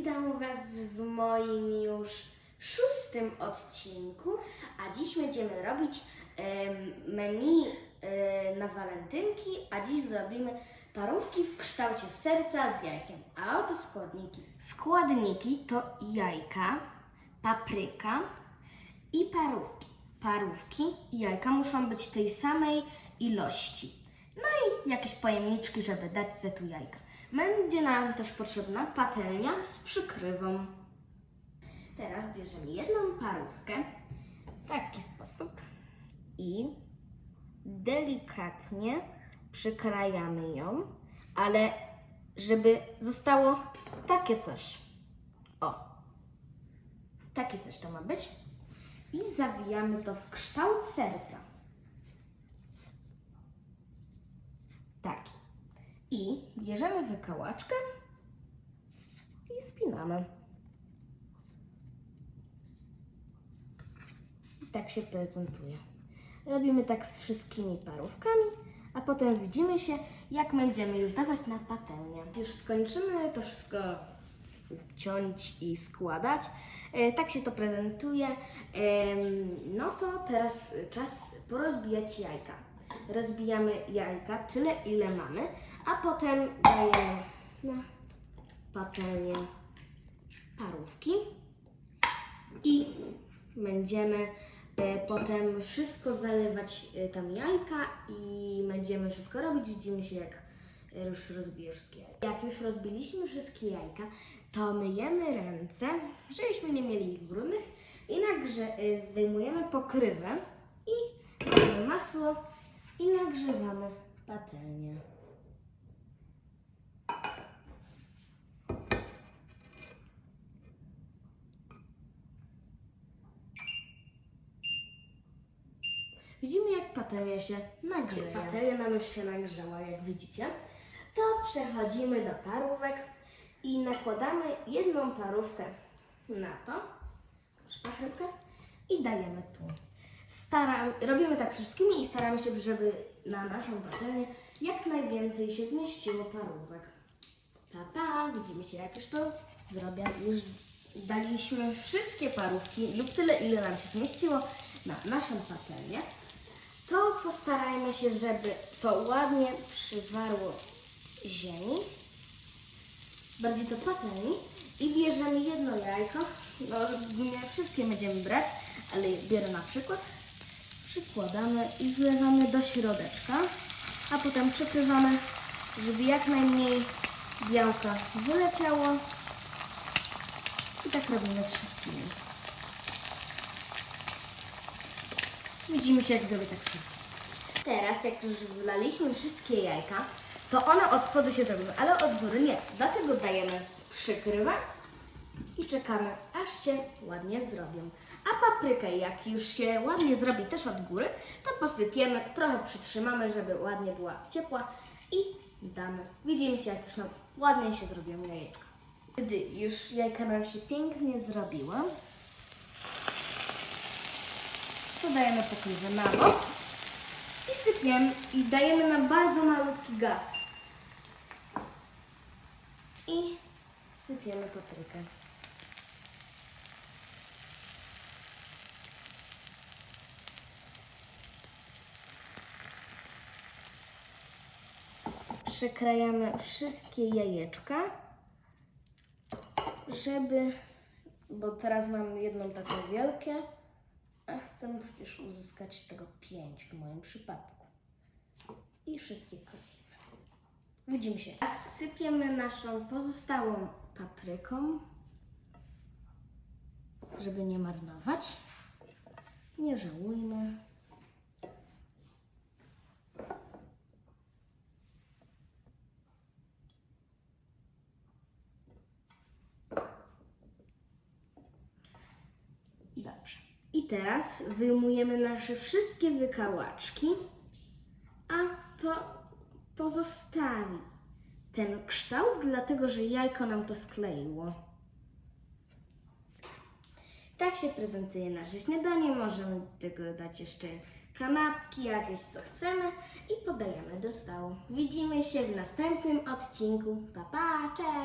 Witam Was w moim już szóstym odcinku, a dziś będziemy robić menu na walentynki, a dziś zrobimy parówki w kształcie serca z jajkiem. A oto składniki. Składniki to jajka, papryka i parówki. Parówki i jajka muszą być tej samej ilości. No i jakieś pojemniczki, żeby dać ze tu jajka. Będzie nam też potrzebna patelnia z przykrywą. Teraz bierzemy jedną parówkę w taki sposób i delikatnie przykrajamy ją, ale żeby zostało takie coś. O, takie coś to ma być. I zawijamy to w kształt serca. Taki. I bierzemy wykałaczkę i spinamy. I tak się prezentuje. Robimy tak z wszystkimi parówkami, a potem widzimy się, jak będziemy już dawać na patelnię. Już skończymy to wszystko ciąć i składać. E, Tak się to prezentuje. No to teraz czas porozbijać jajka. Rozbijamy jajka tyle, ile mamy, a potem dajemy na patelnię parówki i będziemy e, potem wszystko zalewać e, tam jajka i będziemy wszystko robić. Widzimy się jak e, już rozbiję wszystkie jajka. Jak już rozbiliśmy wszystkie jajka, to myjemy ręce, żebyśmy nie mieli ich brudnych i nagrze- e, zdejmujemy pokrywę i dajemy masło i nagrzewamy patelnię. Widzimy, jak patelnia się nagrzeje. Patelnia nam już się nagrzała, jak widzicie. To przechodzimy do parówek i nakładamy jedną parówkę na to, szpachelkę i dajemy tu. Staram, robimy tak z wszystkimi i staramy się, żeby na naszą patelnię jak najwięcej się zmieściło parówek. Pa, pa, widzimy się jak już to zrobię. Już daliśmy wszystkie parówki lub tyle, ile nam się zmieściło na naszą patelnię. To postarajmy się, żeby to ładnie przywarło ziemi. Bardziej to patelni. I bierzemy jedno jajko. No, nie wszystkie będziemy brać, ale biorę na przykład. Przykładamy i wlewamy do środeczka, a potem przykrywamy, żeby jak najmniej białka wyleciało. I tak robimy z wszystkimi. Widzimy się, jak zrobię tak wszystko. Teraz, jak już wlaliśmy wszystkie jajka, to one od spodu się zrobią, ale od góry nie. Dlatego dajemy przykrywę i czekamy, aż się ładnie zrobią. A paprykę, jak już się ładnie zrobi też od góry, to posypiemy, trochę przytrzymamy, żeby ładnie była ciepła i damy. Widzimy się, jak już nam ładnie się zrobią jajeczka. Gdy już jajka nam się pięknie zrobiły, to dajemy pokrywę na bok i sypiemy i dajemy na bardzo malutki gaz. I sypiemy paprykę. Przekrajamy wszystkie jajeczka, żeby, bo teraz mam jedną taką wielkie, a chcę przecież uzyskać z tego pięć w moim przypadku. I wszystkie kolejne. Widzimy się. A sypiemy naszą pozostałą papryką, żeby nie marnować. Nie żałujmy. Dobrze. I teraz wyjmujemy nasze wszystkie wykałaczki, a to pozostawi ten kształt, dlatego że jajko nam to skleiło. Tak się prezentuje nasze śniadanie. Możemy tego dać jeszcze kanapki, jakieś co chcemy i podajemy do stołu. Widzimy się w następnym odcinku. Pa, pa, cześć!